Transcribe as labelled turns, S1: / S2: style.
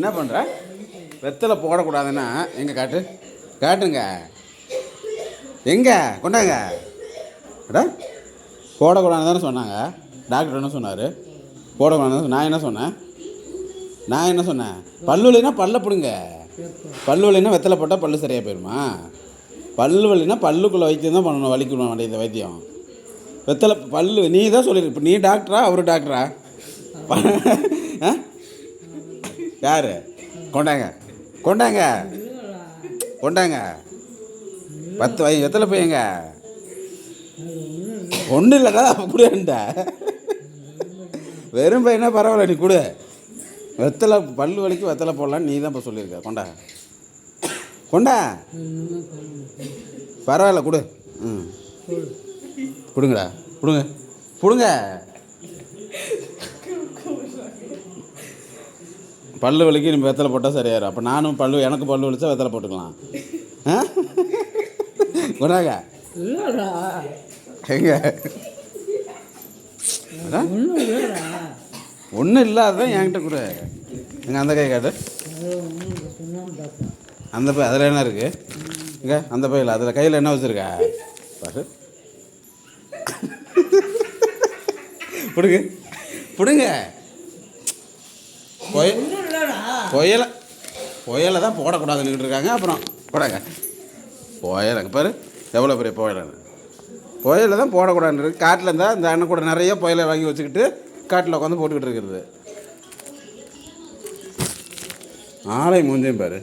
S1: என்ன பண்ணுற வெத்தலை போடக்கூடாதுன்னா எங்கே காட்டு? காட்டுங்க. எங்கே? கொண்டாங்க. அடா போடக்கூடாதுன்னு தானே சொன்னாங்க. டாக்டர் என்ன சொன்னார்? போடக்கூடாது நான் என்ன சொன்னேன்? நான் என்ன சொன்னேன்? பல்லு வலினா பல்ல பிடுங்க. பல்லு வலினா வெத்தலை போட்டால் பல்லு சரியாக போயிடுமா பல்லு வலினா பல்லுக்குள்ளே வைத்தியம் தான் பண்ணணும் வலிக்கணும் வேண்டிய இந்த வைத்தியம். வெத்தலை பல்லு நீ தான் சொல்லியிருக்கு இப்போ நீ டாக்டரா அவர் டாக்டரா? ஆ? யார்? கொண்டாங்க. கொண்டாங்க. கொண்டாங்க. பத்து வை எத்தனை பையங்க? ஒன்றும் இல்லைடா கொடுண்ட வெறும் பையனா பரவாயில்ல நீ கொடு. வெத்தலை பல்லு வலிக்கு வெத்தலை போடலான்னு நீ தான் இப்போ சொல்லியிருக்க. கொண்டா. கொண்டா. பரவாயில்ல கொடு. ம். கொடுங்கடா. கொடுங்க. கொடுங்க. பல்லு வலிக்கு நீ வெத்தலை போட்டால் சரியாயிரும். அப்போ நானும் பல்லு எனக்கு பல்லு வலிச்சா வெத்தலை போட்டுக்கலாம்.
S2: இல்லைடா.
S1: எங்க?
S2: ஒன்றும்
S1: இல்லாததான் என்கிட்ட கொடு எங்க அந்த கை காட்டு. அந்த பை அதில் என்ன இருக்கு? இங்க அந்த பையில் அதில் கையில் என்ன வச்சுருக்க? பாரு. பிடுங்க. பிடுங்க.
S2: இல்லைடா
S1: புயலை புயலை தான் போடக்கூடாதுன்னு இருக்காங்க. அப்புறம் போடாங்க. புயலங்க பாரு எவ்வளோ பெரிய புயலன்னு புயலை தான் போடக்கூடாதுன்னு இருக்கு. காட்டில் இருந்தால் இந்த அண்ணன் கூட நிறைய புயலை வாங்கி வச்சுக்கிட்டு காட்டில் உட்காந்து போட்டுக்கிட்டு இருக்கிறது. ஆலை மூஞ்சையும் பாரு.